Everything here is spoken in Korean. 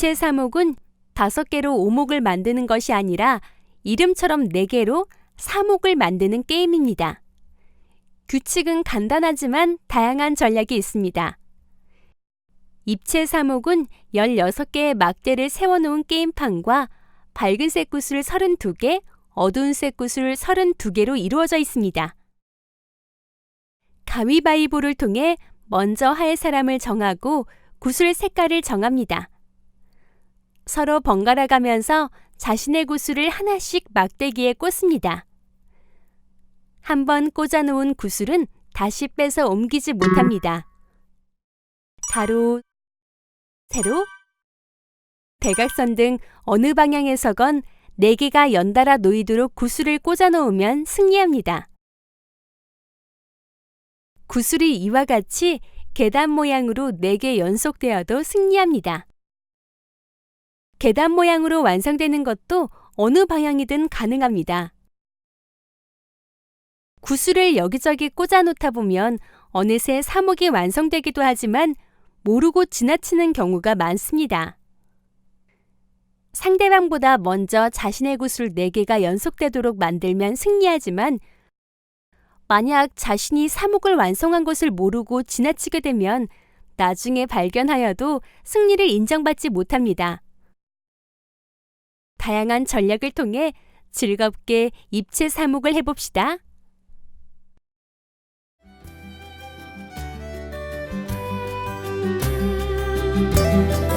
입체 사목은 5개로 5목을 만드는 것이 아니라 이름처럼 4개로 3목을 만드는 게임입니다. 규칙은 간단하지만 다양한 전략이 있습니다. 입체 사목은 16개의 막대를 세워놓은 게임판과 밝은색 구슬 32개, 어두운색 구슬 32개로 이루어져 있습니다. 가위바위보를 통해 먼저 할 사람을 정하고 구슬 색깔을 정합니다. 서로 번갈아 가면서 자신의 구슬을 하나씩 막대기에 꽂습니다. 한 번 꽂아놓은 구슬은 다시 빼서 옮기지 못합니다. 가로, 세로, 대각선 등 어느 방향에서건 네 개가 연달아 놓이도록 구슬을 꽂아 놓으면 승리합니다. 구슬이 이와 같이 계단 모양으로 네개 연속되어도 승리합니다. 계단 모양으로 완성되는 것도 어느 방향이든 가능합니다. 구슬을 여기저기 꽂아 놓다 보면 어느새 사목이 완성되기도 하지만 모르고 지나치는 경우가 많습니다. 상대방보다 먼저 자신의 구슬 4개가 연속되도록 만들면 승리하지만 만약 자신이 사목을 완성한 것을 모르고 지나치게 되면 나중에 발견하여도 승리를 인정받지 못합니다. 다양한 전략을 통해 즐겁게 입체 사목을 해봅시다. Música